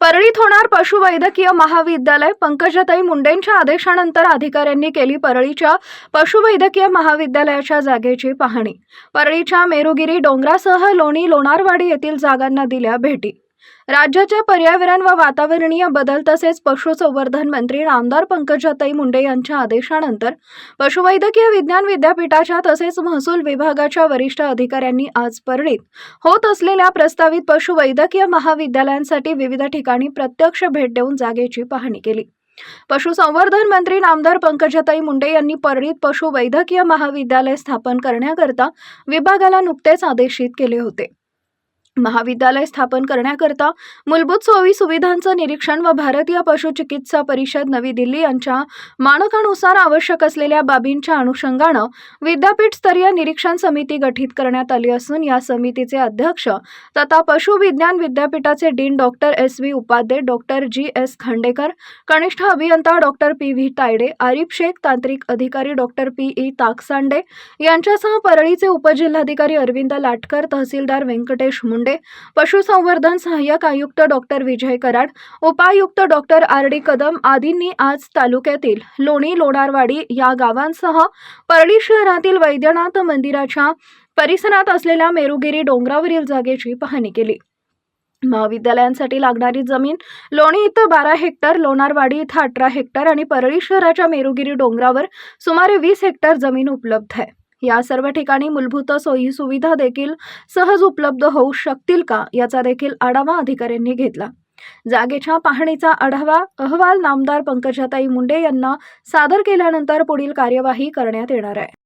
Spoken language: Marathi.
परळीत होणार पशुवैद्यकीय महाविद्यालय. पंकजाताई मुंडेंच्या आदेशानंतर अधिकाऱ्यांनी केली परळीच्या पशुवैद्यकीय महाविद्यालयाच्या जागेची पाहणी. परळीच्या मेरुगिरी डोंगरासह लोणी लोणारवाडी येथील जागांना दिल्या भेटी. राज्याच्या पर्यावरण व वातावरणीय बदल तसेच पशुसंवर्धन मंत्री आमदार पंकजाताई मुंडे यांच्या आदेशानंतर पशुवैद्यकीय विज्ञान विद्यापीठाच्या तसेच महसूल विभागाच्या वरिष्ठ अधिकाऱ्यांनी आज परळीत होत असलेल्या प्रस्तावित पशुवैद्यकीय महाविद्यालयांसाठी विविध ठिकाणी प्रत्यक्ष भेट देऊन जागेची पाहणी केली. पशुसंवर्धन मंत्री नामदार पंकजाताई मुंडे यांनी परळीत पशुवैद्यकीय महाविद्यालय स्थापन करण्याकरता विभागाला नुकतेच आदेशित केले होते. महाविद्यालय स्थापन करण्याकरता मूलभूत सोयी सुविधांचं निरीक्षण व भारतीय पशुचिकित्सा परिषद नवी दिल्ली यांच्या मानकानुसार आवश्यक असलेल्या बाबींच्या अनुषंगानं विद्यापीठ स्तरीय निरीक्षण समिती गठीत करण्यात आली असून या समितीचे अध्यक्ष तथा पशुविज्ञान विद्यापीठाचे dean doctor S V Upadhye doctor G S Khandekar कनिष्ठ अभियंता doctor P V Tayde Arif Shaikh तांत्रिक अधिकारी डॉक्टर पी ई ताकसांडे यांच्यासह परळीचे उपजिल्हाधिकारी अरविंद लाटकर तहसीलदार व्यंकटेश मुंडे पशुसंवर्धन सहाय्यक आयुक्त डॉक्टर विजय कराड उपायुक्त डॉक्टर आर डी कदम आदींनी आज तालुक्यातील लोणी लोणारवाडी या गावांसह परळी शहरातील वैद्यनाथ मंदिराच्या परिसरात असलेल्या मेरुगिरी डोंगरावरील जागेची पाहणी केली. महाविद्यालयांसाठी लागणारी जमीन लोणी इथं बारा हेक्टर लोणारवाडी इथं अठरा हेक्टर आणि परळी शहराच्या मेरुगिरी डोंगरावर सुमारे वीस हेक्टर जमीन उपलब्ध आहे. या सर्व ठिकाणी मूलभूत सोयी सुविधा देखील सहज उपलब्ध होऊ शकतील का याचा देखील आढावा अधिकाऱ्यांनी घेतला. जागेच्या पाहणीचा आढावा अहवाल नामदार पंकजाताई मुंडे यांना सादर केल्यानंतर पुढील कार्यवाही करण्यात येणार आहे.